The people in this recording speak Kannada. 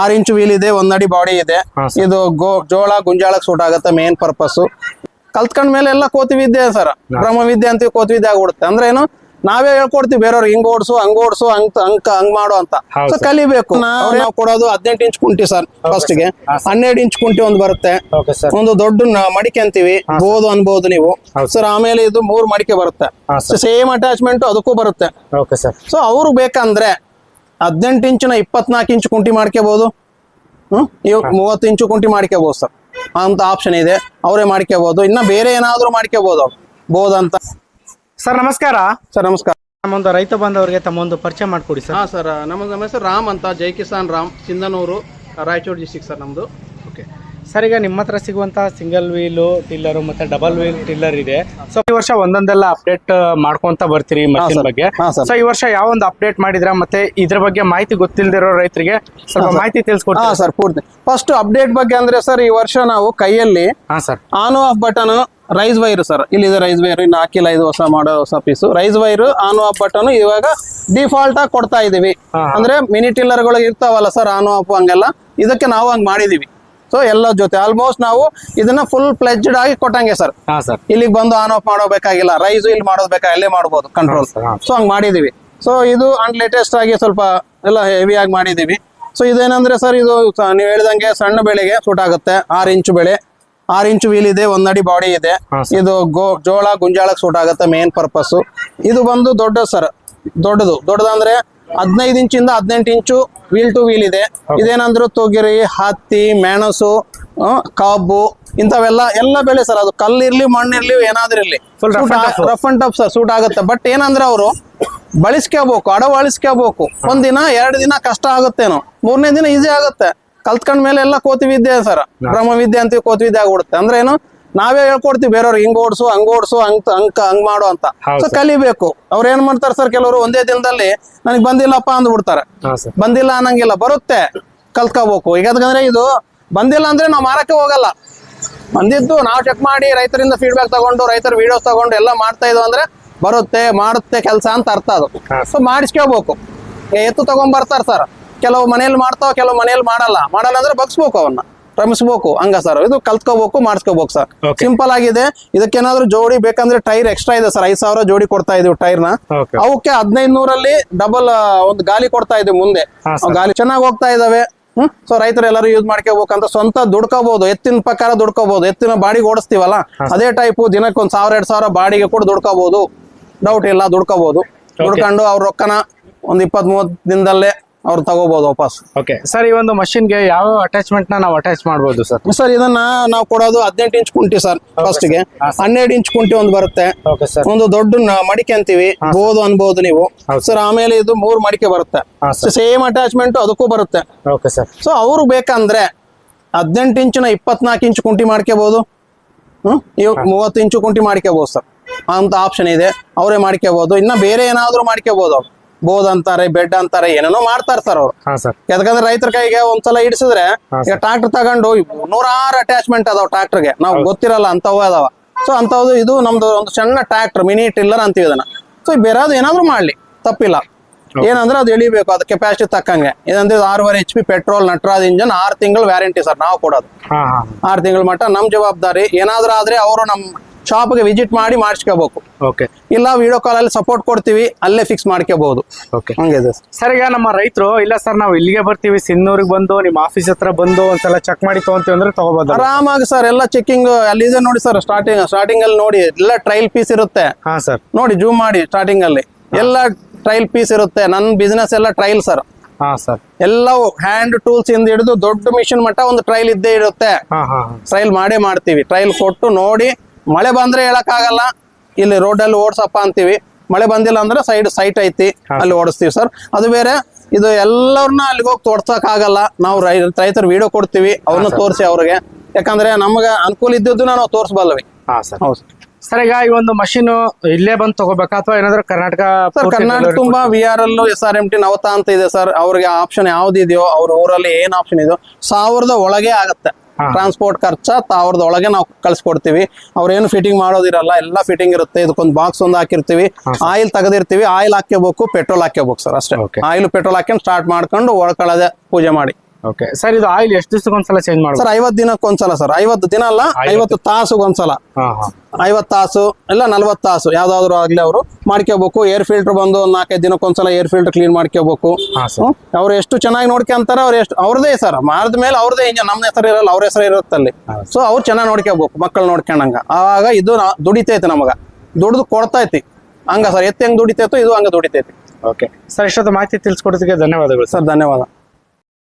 ಆರು ಇಂಚ್ ವೀಲ್ ಇದೆ ಒಂದಡಿ ಬಾಡಿ ಇದೆ. ಇದು ಗೋ ಜೋಳ ಗುಂಜಾಳಕ್ಕೆ ಸೂಟ್ ಆಗುತ್ತೆ ಮೇನ್ ಪರ್ಪಸ್ ಕಲ್ತ್ಕೊಂಡ ಮೇಲೆ ಎಲ್ಲ ಕೋತಿ ವಿದ್ಯೆ ಸರ್ ಬ್ರಹ್ಮ ವಿದ್ಯೆ ಅಂತೀವಿ ಕೋತಿ ವಿದ್ಯೆ ಆಗ್ಬಿಡುತ್ತೆ. ಅಂದ್ರೆ ಏನು ನಾವೇ ಹೇಳ್ಕೊಡ್ತೀವಿ ಬೇರೆಯವ್ರಿಗೆ ಹಿಂಗ್ ಓಡಿಸು ಹಂಗ್ ಓಡಿಸು ಹಂಗ್ ಹಂಗ್ ಹಂಗ್ ಮಾಡು ಅಂತ. ಸೊ ಕಲಿಬೇಕು. ನಾವು ಕೊಡೋದು ಹದಿನೆಂಟು ಇಂಚ್ ಕುಂಟಿ ಸರ್ ಫಸ್ಟ್ಗೆ. ಹನ್ನೆರಡು ಇಂಚ್ ಕುಂಟಿ ಒಂದು ಬರುತ್ತೆ. ಓಕೆ ಸರ್ ಒಂದು ದೊಡ್ಡ ಮಡಿಕೆ ಅಂತೀವಿ. ಬೋದು ಅನ್ಬೋದು ನೀವು. ಸರ್ ಆಮೇಲೆ ಇದು ಮೂರ್ ಮಡಿಕೆ ಬರುತ್ತೆ. ಸೇಮ್ ಅಟ್ಯಾಚ್ಮೆಂಟ್ ಅದಕ್ಕೂ ಬರುತ್ತೆ. ಓಕೆ ಸರ್ ಸೊ ಅವ್ರು ಬೇಕಂದ್ರೆ ಹದಿನೆಂಟು ಇಂಚಿನ ಇಪ್ಪತ್ನಾಲ್ಕು ಇಂಚು ಕುಂಟಿ ಮಾಡ್ಕೋಬೋದು ಹ್ಮ್? ಇವ್ ಮೂವತ್ತು ಇಂಚು ಕುಂಟಿ ಮಾಡ್ಕೋಬೋದು ಸರ್. ಅಂತ ಆಪ್ಷನ್ ಇದೆ. ಅವರೇ ಮಾಡ್ಕೋಬಹುದು ಇನ್ನ ಬೇರೆ ಏನಾದ್ರು ಮಾಡ್ಕೋಬಹುದು ಅವ್ರು. ಬೋದಂತ ಸರ್ ನಮಸ್ಕಾರ. ಸರ್ ನಮಸ್ಕಾರ. ನಮ್ಮೊಂದು ರೈತ ಬಾಂಧವರಿಗೆ ತಮ್ಮೊಂದು ಪರಿಚಯ ಮಾಡಿಕೊಡಿ ಸರ್. ಹಾ ಸರ್. ನಮ್ಮ ನಮ್ಮ ಹೆಸರು ರಾಮ್ ಅಂತ. ಜೈ ಕಿಸಾನ್ ರಾಮ್. ಸಿಂಧನೂರು ರಾಯಚೂರು ಡಿಸ್ಟಿಕ್ ಸರ್ ನಮ್ದು. ಓಕೆ ಸರ್ ಈಗ ನಿಮ್ಮ ಹತ್ರ ಸಿಗುವಂತ ಸಿಂಗಲ್ ವೀಲು ಟಿಲ್ಲರ್ ಮತ್ತೆ ಡಬಲ್ ವೀಲ್ ಟಿಲ್ಲರ್ ಇದೆ. ಸೊ ಈ ವರ್ಷ ಒಂದೊಂದೆಲ್ಲ ಅಪ್ಡೇಟ್ ಮಾಡ್ಕೊಂತ ಬರ್ತೀರಿ ಮಷಿನ್. ಬಗ್ಗೆ. ಸೊ ಈ ವರ್ಷ ಯಾವ ಒಂದು ಅಪ್ಡೇಟ್ ಮಾಡಿದ್ರ ಮತ್ತೆ ಇದ್ರ ಬಗ್ಗೆ ಮಾಹಿತಿ ಗೊತ್ತಿಲ್ದಿರೋ ರೈತರಿಗೆ ಸ್ವಲ್ಪ ಮಾಹಿತಿ ಹಾ ತಿಳಿಸ್ಕೊಡ್ತೀರಾ ಸರ್ ಪೂರ್ತಿ. ಫಸ್ಟ್ ಅಪ್ಡೇಟ್ ಬಗ್ಗೆ ಅಂದ್ರೆ ಸರ್ ಈ ವರ್ಷ ನಾವು ಕೈಯಲ್ಲಿ ಹಾ sir on off button raise wire sir ಇಲ್ಲಿದೆ ರೈಸ್ ವೈರ್ ಇನ್ನು ಹಾಕಿಲ್ಲ ಇದು ಹೊಸ ಮಾಡೋ ಹೊಸ piece raise wire on off button ಇವಾಗ ಡಿಫಾಲ್ಟ್ ಆಗಿ ಕೊಡ್ತಾ ಇದೀವಿ. ಅಂದ್ರೆ ಮಿನಿ ಟಿಲ್ಲರ್ಗಳು ಇರ್ತಾವಲ್ಲ ಸರ್ ಆನ್ ಆಫ್ ಹಂಗೆಲ್ಲ ಇದಕ್ಕೆ ನಾವು ಹಂಗ್ ಮಾಡಿದೀವಿ. ಸೊ ಎಲ್ಲ ಜೊತೆ. ಆಲ್ಮೋಸ್ಟ್ ನಾವು ಇದನ್ನ ಫುಲ್ ಪ್ಲೆಜ್ಡ್ ಆಗಿ ಕೊಟ್ಟಂಗೆ ಸರ್ ಸರ್ ಇಲ್ಲಿಗೆ ಬಂದು ಆನ್ ಆಫ್ ಮಾಡೋಬೇಕಾಗಿಲ್ಲ ರೈಸ್ ಇಲ್ಲಿ ಮಾಡೋದು ಬೇಕಾ ಅಲ್ಲೇ ಮಾಡಬಹುದು ಕಂಟ್ರೋಲ್. ಸೊ ಹಂಗ್ ಮಾಡಿದೀವಿ. ಸೊ ಇದು ಅಂಡ್ ಲೇಟೆಸ್ಟ್ ಆಗಿ ಸ್ವಲ್ಪ ಎಲ್ಲ ಹೆವಿ ಆಗಿ ಮಾಡಿದೀವಿ. ಸೊ ಇದೇನಂದ್ರೆ ಸರ್ ಇದು ನೀವು ಹೇಳಿದಂಗೆ ಸಣ್ಣ ಬೆಳೆಗೆ ಸೂಟ್ ಆಗುತ್ತೆ. ಆರ್ ಇಂಚ್ ಬೆಳೆ. ಆರ್ ಇಂಚ್ ವೀಲ್ ಇದೆ ಒಂದಡಿ ಬಾಡಿ ಇದೆ. ಇದು ಗೋ ಜೋಳ ಗುಂಜಾಳಕ್ಕೆ ಸೂಟ್ ಆಗುತ್ತೆ ಮೇನ್ ಪರ್ಪಸ್ ಇದು ಬಂದು ದೊಡ್ಡ ಸರ್ ದೊಡ್ಡದು. ದೊಡ್ಡದಂದ್ರೆ ಹದಿನೈದು ಇಂಚಿಂದ ಹದಿನೆಂಟು ಇಂಚು ವೀಲ್ ಟು ವೀಲ್ ಇದೆ. ಇದೇನಂದ್ರೆ ತೊಗರಿ ಹತ್ತಿ ಮೆಣಸು ಕಬ್ಬು ಇಂಥವೆಲ್ಲ ಎಲ್ಲ ಬೆಳೆ ಸರ್. ಅದು ಕಲ್ಲಿರ್ಲಿ ಮಣ್ಣಿರ್ಲಿ ಏನಾದ್ರೂ ಇರ್ಲಿ ಏನಾದ್ರೂ ಇರ್ಲಿ. And tough. Rough and tough sir suit ಆಗುತ್ತೆ. ಬಟ್ ಏನಂದ್ರೆ ಅವರು ಬಳಸ್ಕೋಬೇಕು ಅಡವಳಿಸ್ಕೋಬೇಕು ಒಂದಿನ ಎರಡು ದಿನ ಕಷ್ಟ ಆಗುತ್ತೇನೋ. ಮೂರನೇ ದಿನ ಈಸಿ ಆಗುತ್ತೆ. ಕಲ್ತ್ಕೊಂಡ್ ಮೇಲೆ ಎಲ್ಲ ಕೋತಿ ವಿದ್ಯೆ ಸರ್. ಬ್ರಹ್ಮ ವಿದ್ಯೆ ಅಂತೀವಿ ಕೋತಿ ವಿದ್ಯೆ ಆಗ್ಬಿಡುತ್ತೆ. ಅಂದ್ರೆ ಏನು? ನಾವೇ ಹೇಳ್ಕೊಡ್ತೀವಿ ಬೇರೆಯವ್ರಿಗೆ ಹಿಂಗ್ ಓಡಿಸು ಹಂಗ್ ಓಡಿಸು ಹಂಗ್ ಹಂಗ್ ಹಂಗ್ ಮಾಡು ಅಂತ. ಸೊ ಕಲಿಬೇಕು. ಅವ್ರ ಏನ್ ಮಾಡ್ತಾರೆ ಸರ್ ಕೆಲವರು ಒಂದೇ ದಿನದಲ್ಲಿ ನನಗೆ ಬಂದಿಲ್ಲಪ್ಪ ಅಂದ್ಬಿಡ್ತಾರೆ. ಬಂದಿಲ್ಲ ಅನ್ನಂಗಿಲ್ಲ ಬರುತ್ತೆ ಕಲ್ತ್ಕೋಬೇಕು. ಈಗ ಅದಕ್ಕಂದ್ರೆ ಇದು ಬಂದಿಲ್ಲ ಅಂದ್ರೆ ನಾವು ಮಾರಕ್ಕೆ ಹೋಗಲ್ಲ. ಬಂದಿದ್ದು ನಾವು ಚೆಕ್ ಮಾಡಿ ರೈತರಿಂದ ಫೀಡ್ಬ್ಯಾಕ್ ತಗೊಂಡು ರೈತರ ವಿಡಿಯೋಸ್ ತಗೊಂಡು ಎಲ್ಲ ಮಾಡ್ತಾ ಇದ್ವು ಅಂದ್ರೆ ಬರುತ್ತೆ ಮಾಡುತ್ತೆ ಕೆಲಸ ಅಂತ ಅರ್ಥ ಅದು. ಸೊ ಮಾಡಿಸ್ಕೋಬೇಕು. ಎತ್ತು ತಗೊಂಡ್ ಬರ್ತಾರೆ ಸರ್. ಕೆಲವು ಮನೇಲಿ ಮಾಡ್ತಾವ ಕೆಲವು ಮನೇಲಿ ಮಾಡಲ್ಲ. ಮಾಡಲ್ಲ ಅಂದ್ರೆ ಬಗ್ಸ್ಬೇಕು ಅವನ್ನ. ರಮಿಸ್ಬೇಕು ಹಂಗ ಸರ್ ಇದು ಕಲ್ತ್ಕೋಬೇಕು ಮಾಡಿಸ್ಕೋಬೇಕು ಸರ್ ಸಿಂಪಲ್ ಆಗಿದೆ. ಇದಕ್ಕೇನಾದ್ರೂ ಜೋಡಿ ಬೇಕಂದ್ರೆ ಟೈರ್ ಎಕ್ಸ್ಟ್ರಾ ಇದೆ ಸರ್ ಐದ್ ಸಾವಿರ ಜೋಡಿ ಕೊಡ್ತಾ ಇದೀವಿ ಟೈರ್ನ. ಅವಕ್ಕೆ ಹದಿನೈದು ನೂರಲ್ಲಿ ಡಬಲ್ ಒಂದು ಗಾಲಿ ಕೊಡ್ತಾ ಇದೀವಿ ಮುಂದೆ. ಗಾಲಿ ಚೆನ್ನಾಗಿ ಹೋಗ್ತಾ ಇದಾವೆ. ಹ್ಮ್? ಸೊ ರೈತರು ಎಲ್ಲರೂ ಯೂಸ್ ಮಾಡ್ಕೋಬೇಕಂತ ಸ್ವಂತ ದುಡ್ಕೋಬಹುದು ಎತ್ತಿನ ಪ್ರಕಾರ ದುಡ್ಕೋಬಹುದು ಎತ್ತಿನ ಬಾಡಿಗೆ ಓಡಿಸ್ತೀವಲ್ಲ ಅದೇ ಟೈಪ್ ದಿನಕ್ಕೆ ಒಂದ್ ಸಾವಿರ ಎರಡ್ ಸಾವಿರ ಬಾಡಿಗೆ ಕೂಡ ದುಡ್ಕೋಬಹುದು ಡೌಟ್ ಇಲ್ಲ ದುಡ್ಕೋಬಹುದು ದುಡ್ಕೊಂಡು ಅವ್ರ ರೊಕ್ಕನ ಒಂದ್ ಇಪ್ಪತ್ ಮೂವತ್ ದಿನದಲ್ಲೇ ಅವ್ರು ತಗೋಬಹುದು ವಾಪಸ್. ಓಕೆ ಸರ್ ಈ ಒಂದು ಮಷಿನ್ಗೆ ಯಾವ ಅಟ್ಯಾಚ್ಮೆಂಟ್ನ ನಾವು ಅಟ್ಯಾಚ್ ಮಾಡಬಹುದು ಸರ್ ಸರ್ ಇದನ್ನ ನಾವು ಕೊಡೋದು ಹದಿನೆಂಟು ಇಂಚ್ ಕುಂಟಿ ಸರ್ ಫಸ್ಟ್ಗೆ. ಹನ್ನೆರಡು ಇಂಚ್ ಕುಂಟಿ ಒಂದು ಬರುತ್ತೆ. ಓಕೆ ಸರ್ ಒಂದು ದೊಡ್ಡ ನ- ಮಡಿಕೆ ಅಂತೀವಿ. ಬೋದು ಅನ್ಬಹುದು ನೀವು. ಸರ್ ಆಮೇಲೆ ಇದು ಮೂರು ಮಡಿಕೆ ಬರುತ್ತೆ. ಹಾ, ಸೇಮ್ ಅಟ್ಯಾಚ್ಮೆಂಟ್ ಅದಕ್ಕೂ ಬರುತ್ತೆ. ಓಕೆ ಸರ್ ಸೊ ಅವ್ರು ಬೇಕಂದ್ರೆ ಹದಿನೆಂಟು ಇಂಚಿನ ಇಪ್ಪತ್ನಾಲ್ಕು ಇಂಚ್ ಕುಂಟಿ ಮಾಡ್ಕೋಬಹುದು ಹ್ಮ್? ಇವ್ ಮೂವತ್ತು ಇಂಚು ಕುಂಟಿ ಮಾಡ್ಕೋಬಹುದು ಸರ್ ಅಂತ ಆಪ್ಷನ್ ಇದೆ. ಅವರೇ ಮಾಡ್ಕೋಬಹುದು ಇನ್ನ ಬೇರೆ ಏನಾದ್ರೂ ಮಾಡ್ಕೋಬಹುದು ಅವ್ರು. ಬೋದ್ ಅಂತಾರೆ ಬೆಡ್ ಅಂತಾರೆ ಏನೇನೋ ಮಾಡ್ತಾರೆ ಸರ್ ಅವ್ರು. ಹಾ ಸರ್ ಯಾಕಂದ್ರೆ ರೈತರ ಕೈಗೆ ಒಂದ್ಸಲ ಇಡಿಸಿದ್ರೆ ಹಾ, ಈಗ ಟ್ರಾಕ್ಟರ್ ತಗೊಂಡು ನೂರಾರು ಅಟ್ಯಾಚ್ಮೆಂಟ್ ಅದಾವ ಟ್ರಾಕ್ಟರ್ಗೆ ನಾವ್ ಗೊತ್ತಿರಲ್ಲ ಅಂತವ ಅದಾವ. ಸೊ ಅಂತವ್ದು ಇದು ನಮ್ದು ಒಂದು ಸಣ್ಣ ಟ್ರಾಕ್ಟರ್ ಮಿನಿ ಟಿಲ್ಲರ್ ಅಂತೀವಿ ಇದನ್ನ. ಸೊ ಬೇರೆ ಏನಾದ್ರು ಮಾಡ್ಲಿ ತಪ್ಪಿಲ್ಲ. ಏನಂದ್ರೆ ಅದು ಎಳಿಬೇಕು ಅದು ಕೆಪಾಸಿಟಿ ತಕ್ಕಂಗೆ. ಇದಂದ್ರೆ ಇದು ಆರೂವರೆ H P petrol Nataraj engine R ತಿಂಗಳು ವ್ಯಾರಂಟಿ ಸರ್ ನಾವು ಕೊಡೋದು. ಆರ್ ತಿಂಗಳ ಮಟ್ಟ ನಮ್ ಜವಾಬ್ದಾರಿ. ಏನಾದ್ರೂ ಆದ್ರೆ ಅವರು ನಮ್ ಶಾಪ್ಗೆ ವಿಸಿಟ್ ಮಾಡಿ ಮಾಡಿಸ್ಕೋಬೇಕು. ಓಕೆ ಇಲ್ಲ ವಿಡಿಯೋ ಕಾಲಲ್ಲಿ ಸಪೋರ್ಟ್ ಕೊಡ್ತೀವಿ ಅಲ್ಲೇ ಫಿಕ್ಸ್ ಮಾಡ್ಕೋಬಹುದು ಓಕೆ ಹಂಗೆ ಸರ್ ಸರ್ ಈಗ ನಮ್ಮ ರೈತರು ಇಲ್ಲ ಸರ್ ನಾವು ಇಲ್ಲಿಗೆ ಬರ್ತೀವಿ ಸಿನ್ನೂರಿಗೆ ಬಂದು ನಿಮ್ಮ ಆಫೀಸ್ ಹತ್ರ ಬಂದು ಒಂದ್ಸಲ ಚೆಕ್ ಮಾಡಿ ತಗೊಂತೀವಿ ಅಂದ್ರೆ ತಗೋಬೋದು ಆರಾಮಾಗಿ ಸರ್ ಎಲ್ಲ ಚೆಕಿಂಗ್ ಅಲ್ಲಿದೆ ನೋಡಿ ಸರ್ ಸ್ಟಾರ್ಟಿಂಗ್ ಸ್ಟಾರ್ಟಿಂಗ್ ಅಲ್ಲಿ ನೋಡಿ ಎಲ್ಲ ಟ್ರೈಲ್ ಪೀಸ್ ಇರುತ್ತೆ. ಹಾ ಸರ್ ನೋಡಿ ಜೂಮ್ ಮಾಡಿ ಸ್ಟಾರ್ಟಿಂಗ್ ಅಲ್ಲಿ. ಎಲ್ಲ ಟ್ರೈಲ್ ಪೀಸ್ ಇರುತ್ತೆ. ನನ್ನ ಬಿಸ್ನೆಸ್ ಎಲ್ಲ ಟ್ರೈಲ್ ಸರ್ ಹಾ ಸರ್ ಎಲ್ಲವೂ ಹ್ಯಾಂಡ್ ಟೂಲ್ಸ್ ಇಂದ ಹಿಡಿದು ದೊಡ್ಡ ಮಿಷಿನ್ ಮಟ್ಟ ಒಂದು ಟ್ರೈಲ್ ಇದ್ದೇ ಇರುತ್ತೆ. ಹಾ ಹಾ ಟ್ರೈಲ್ ಮಾಡೇ ಮಾಡ್ತೀವಿ. ಟ್ರೈಲ್ ಕೊಟ್ಟು ನೋಡಿ ಮಳೆ ಬಂದ್ರೆ ಹೇಳಕ್ಕಾಗಲ್ಲ. ಇಲ್ಲಿ ರೋಡ್ ಅಲ್ಲಿ ಓಡ್ಸಪ್ಪ ಅಂತೀವಿ. ಮಳೆ ಬಂದಿಲ್ಲ ಅಂದ್ರೆ ಸೈಡ್ ಸೈಟ್ ಐತಿ ಅಲ್ಲಿ ಓಡಿಸ್ತೀವಿ ಸರ್ ಅದು ಬೇರೆ ಇದು ಎಲ್ಲರನ್ನ ಅಲ್ಲಿಗೆ ಹೋಗಿ ತೋರ್ಸಕ್ ಆಗಲ್ಲ ನಾವು ರೈತರ ವಿಡಿಯೋ ಕೊಡ್ತೀವಿ ಅವ್ರನ್ನ ತೋರಿಸಿ ಅವ್ರಿಗೆ. ಯಾಕಂದ್ರೆ ನಮ್ಗೆ ಅನುಕೂಲ ಇದ್ದಿದ್ದು ನಾವು ತೋರ್ಸಬಲ್ಲವಿ. ಹಾ ಸರ್. ಹೌದು ಸರ್ ಈಗ ಈ ಒಂದು ಮಷೀನ್ ಇಲ್ಲೇ ಬಂದು ತಗೋಬೇಕಾ? ಅಥವಾ ಏನಾದ್ರು ಕರ್ನಾಟಕ ಸರ್ ಕರ್ನಾಟಕ ತುಂಬಾ V R L S R M T ನವತ ಅಂತ ಇದೆ ಸರ್ ಅವ್ರಿಗೆ ಆಪ್ಷನ್ ಯಾವ್ದಿದೆಯೋ ಅವ್ರ ಊರಲ್ಲಿ ಏನ್ ಆಪ್ಷನ್ ಇದೆಯೋ ಸಾವಿರದ ಒಳಗೆ ಆಗುತ್ತೆ. ಟ್ರಾನ್ಸ್ಪೋರ್ಟ್ ಖರ್ಚ ತಾವ್ರದೊಳಗೆ ಒಳಗೆ ನಾವು ಕಳ್ಸಿಕೊಡ್ತೀವಿ. ಅವ್ರೇನು ಫಿಟ್ಟಿಂಗ್ ಮಾಡೋದಿರಲ್ಲ ಎಲ್ಲ ಫಿಟ್ಟಿಂಗ್ ಇರುತ್ತೆ. ಇದಕ್ಕೊಂದು ಬಾಕ್ಸ್ ಒಂದು ಹಾಕಿರ್ತೀವಿ. ಆಯಿಲ್ ತೆಗೆದಿರ್ತೀವಿ. ಆಯಿಲ್ ಹಾಕ್ಕೋಬೇಕು ಪೆಟ್ರೋಲ್ ಹಾಕ್ಕೋಬೇಕು ಸರ್ ಅಷ್ಟೇ. ಆಯಿಲ್ ಪೆಟ್ರೋಲ್ ಹಾಕ್ಕೊಂಡು ಸ್ಟಾರ್ಟ್ ಮಾಡ್ಕೊಂಡು ಒಳ್ಕೊಳ್ಳೋದೆ ಪೂಜೆ ಮಾಡಿ. ಓಕೆ ಸರ್ ಇದು ಆಯಿಲ್ ಎಷ್ಟು ದಿವಸಕ್ಕೆ ಒಂದ್ಸಲ ಚೇಂಜ್ ಮಾಡ್ಬೋದು? ಸರ್ ಐವತ್ತು ದಿನಕ್ಕೆ ಒಂದ್ಸಲ ಸರ್ ಐವತ್ತು ದಿನ ಅಲ್ಲ ಐವತ್ತು. ತಾಸಿಗೆ ಒಂದ್ಸಲ ಐವತ್ತು ತಾಸು ಇಲ್ಲ ನಲ್ವತ್ತು ತಾಸು ಯಾವ್ದಾದ್ರು ಆಗ್ಲಿ ಅವರು ಮಾಡ್ಕೋಬೇಕು. ಏರ್ ಫಿಲ್ಟರ್ ಬಂದು ಒಂದ್ ನಾಲ್ಕೈದು ದಿನಕ್ಕೆ ಒಂದ್ಸಲ ಏರ್ ಫಿಲ್ಟರ್ ಕ್ಲೀನ್ ಮಾಡ್ಕೋಬೇಕು ಅವ್ರು ಎಷ್ಟು ಚೆನ್ನಾಗಿ ನೋಡ್ಕೊಂತಾರ ಅವ್ರು ಎಷ್ಟು ಅವ್ರದೇ ಸರ್ ಮಾರದ ಮೇಲೆ ಅವ್ರದೇ ಇಂಜನ್ ನಮ್ಮ ಹೆಸರು ಇರಲ್ಲ ಅವ್ರ ಹೆಸರು ಇರುತ್ತಲ್ಲಿ ಸೊ ಅವ್ರು ಚೆನ್ನಾಗಿ ನೋಡ್ಕೋಬೇಕು ಮಕ್ಕಳು ನೋಡ್ಕೊಂಡಂಗ. ಆವಾಗ ಇದು ದುಡಿತೈತೆ ನಮಗ. ದುಡ್ದು ಕೊಡ್ತೈತಿ. ಹಂಗ ಸರ್ ಎತ್ತ ಹೆಂಗ್ ದುಡಿತೈತೋ ಇದು ಹಂಗ ದುಡಿತೈತಿ. ಓಕೆ ಸರ್ ಇಷ್ಟೊತ್ತು ಮಾಹಿತಿ ತಿಳಿಸ್ಕೊಡೋದಕ್ಕೆ ಧನ್ಯವಾದಗಳು ಸರ್ ಧನ್ಯವಾದ.